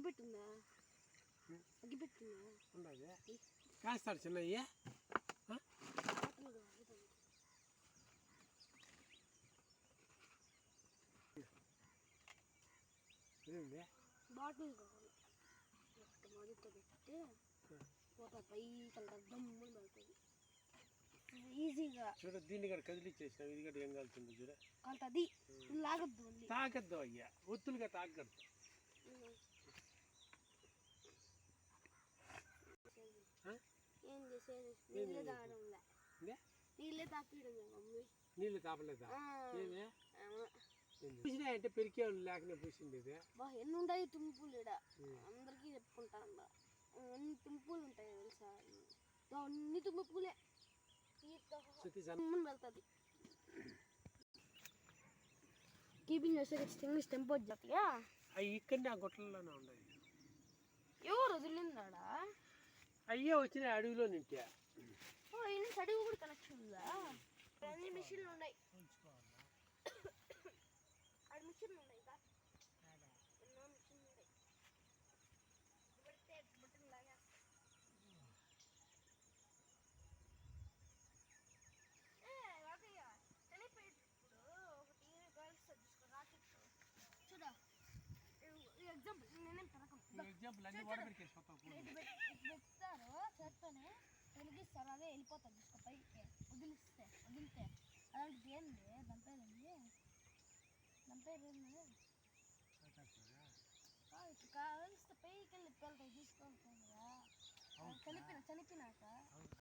అగ్గిపెట్టుందా? అగ్గిపెట్టుందా? ఉండదు కాస్తాడు చిన్నయ్య. బాటిల్ కావాలి. పెట్టి పోతా పైకి పడుతుంది. ఈజీగా. చూడు దీన్ని కూడా కదిలిచ్చేసినావు. ఇది కూడా ఏం కాలుతుందో చూడ. కలుతుంది. లాగద్దు తాగద్దు అయ్యా. ఒత్తులుగా తాగద్దు ఆ? ఏం చేసేది నీళ్ళే తాపియడం మమ్మీ. నీళ్ళు తాపలేదా? ఏమే. పూసినాయంటే లేకనే పూసింది ఇది. బా ఎన్ని ఉంటాయి తుంపులు ఈడ? అందరికీ చెప్పుకుంటా ఎన్ని తుంపులు ఉంటాయి తెలుసా? అన్ని తుమ్ము పూలే వెళ్తుంది. కీపింగ్ చేస్తే స్టెంప్ వచ్చేట్టుగా అవి ఇక్కడనే ఆ గుట్టలలోనే ఉన్నాయి అయ్యే వచ్చినాయి అడవిలో నింటే ఓ ఈయన చదువు కూడా కనెక్షన్ ఉందా అన్ని మిషన్లు ఉన్నాయి. ఆడ మిషన్లు ఉన్నాయి. ఎన్నో మిషన్లు పెడితే బట్టలు లాగేస్తాయి. చూడు. ఎగ్జాంపుల్ నేనేం పెరగం ఎగ్జాంపుల్ అన్ని ఇటు పెడతారు చేత్తోనే వెలిగిస్తారు అదే వెళ్ళిపోతుంది తీసుకో పైకి. వదిలిస్తే వదిలితే. అలాంటిది ఏంది దాని పేరు ఏంది? దాని పేరు ఏంది? కాలిస్తే పైకి వెళ్ళి చనిపోయిన చనిపోయినాక